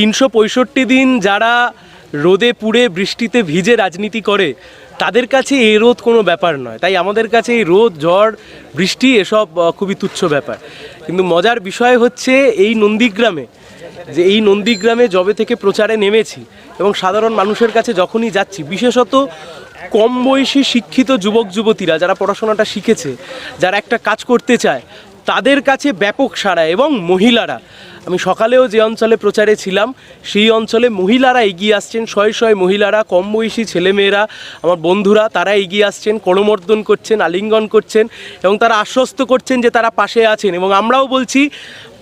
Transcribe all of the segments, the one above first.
তিনশো পঁয়ষট্টি দিন যারা রোদে পুড়ে বৃষ্টিতে ভিজে রাজনীতি করে, তাদের কাছে এই রোদ কোনো ব্যাপার নয়। তাই আমাদের কাছে এই রোদ, ঝড়, বৃষ্টি এসব খুবই তুচ্ছ ব্যাপার। কিন্তু মজার বিষয় হচ্ছে এই নন্দীগ্রামে, যে এই নন্দীগ্রামে জবে থেকে প্রচারে নেমেছি এবং সাধারণ মানুষের কাছে যখনই যাচ্ছি, বিশেষত কম বয়সী শিক্ষিত যুবক যুবতীরা যারা পড়াশোনাটা শিখেছে, যারা একটা কাজ করতে চায় তাদের কাছে ব্যাপক সাড়া এবং মহিলারা। আমি সকালেও যে অঞ্চলে প্রচারে ছিলাম, সেই অঞ্চলে মহিলারা এগিয়ে আসছেন, শয়ে শয়ে মহিলারা, কম বয়সী ছেলেমেয়েরা, আমার বন্ধুরা, তারা এগিয়ে আসছেন, করমর্দন করছেন, আলিঙ্গন করছেন এবং তারা আশ্বস্ত করছেন যে তারা পাশে আছেন এবং আমরাও বলছি,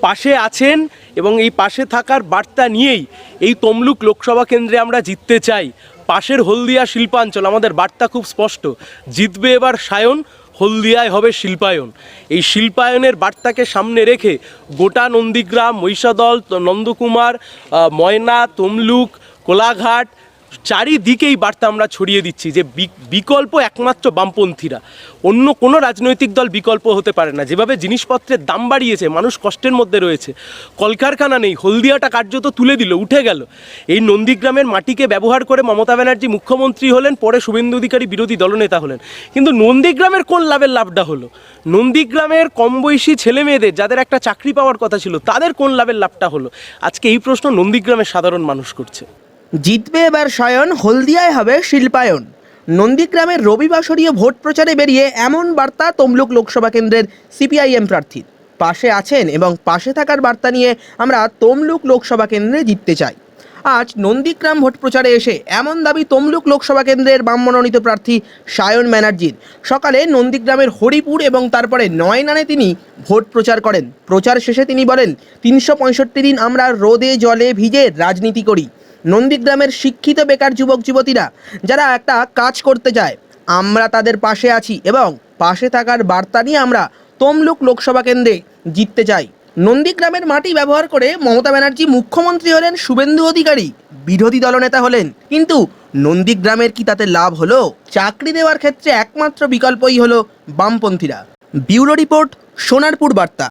পাশে আছেন এবং এই পাশে থাকার বার্তা নিয়েই এই তমলুক লোকসভা কেন্দ্রে আমরা জিততে চাই। পাশের হলদিয়া শিল্পাঞ্চল, আমাদের বার্তা খুব স্পষ্ট, জিতবে এবার সায়ন হলদিয়ায় হবে শিল্পায়ন। এই শিল্পায়নের বার্তাকে সামনে রেখে গোটা নন্দীগ্রাম, মহিষাদল, নন্দকুমার ময়না, তমলুক, কোলাঘাট চারিদিকেই বার্তা আমরা ছড়িয়ে দিচ্ছি যে বিকল্প একমাত্র বামপন্থীরা। অন্য কোনো রাজনৈতিক দল বিকল্প হতে পারে না। যেভাবে জিনিসপত্রের দাম বাড়িয়েছে, মানুষ কষ্টের মধ্যে রয়েছে। কলকারখানা নেই, হলদিয়াটা কার্যত তুলে দিল, উঠে গেল। এই নন্দীগ্রামের মাটিকে ব্যবহার করে মমতা ব্যানার্জি মুখ্যমন্ত্রী হলেন, পরে শুভেন্দু অধিকারী বিরোধী দলনেতা হলেন। কিন্তু নন্দীগ্রামের কোন লাভের লাভটা হলো? নন্দীগ্রামের কম বয়সী ছেলে মেয়েদের যাদের একটা চাকরি পাওয়ার কথা ছিল, তাদের কোন লাভের লাভটা হলো? আজকে এই প্রশ্ন নন্দীগ্রামের সাধারণ মানুষ করছে। জিতবে এবার সায়ন, হলদিয়ায় হবে শিল্পায়ন। নন্দীগ্রামের রবিবাসরীয় ভোট প্রচারে বেরিয়ে এমন বার্তা তমলুক লোকসভা কেন্দ্রের সিপিআইএম প্রার্থীর। পাশে আছেন এবং পাশে থাকার বার্তা নিয়ে আমরা তমলুক লোকসভা কেন্দ্রে জিততে চাই। আজ নন্দীগ্রাম ভোট প্রচারে এসে এমন দাবি তমলুক লোকসভা কেন্দ্রের বাম মনোনীত প্রার্থী সায়ন ব্যানার্জির। সকালে নন্দীগ্রামের হরিপুর এবং তারপরে নয়নানে তিনি ভোট প্রচার করেন। প্রচার শেষে তিনি বলেন, তিনশো পঁয়ষট্টি দিন আমরা রোদে জলে ভিজে রাজনীতি করি। নন্দীগ্রামের শিক্ষিত বেকার যুবক যুবতীরা, যারা একটা কাজ করতে চায় আমরা তাদের পাশে আছি এবং পাশে থাকার বার্তা নিয়ে আমরা তমলুক লোকসভা কেন্দ্রে জিততে চাই। নন্দীগ্রামের মাটি ব্যবহার করে মমতা ব্যানার্জি মুখ্যমন্ত্রী হলেন, শুভেন্দু অধিকারী, বিরোধী দলনেতা হলেন। কিন্তু নন্দীগ্রামের কি তাতে লাভ হলো? চাকরি দেওয়ার ক্ষেত্রে একমাত্র বিকল্পই হলো বামপন্থীরা। ব্যুরো রিপোর্ট, সোনারপুর বার্তা।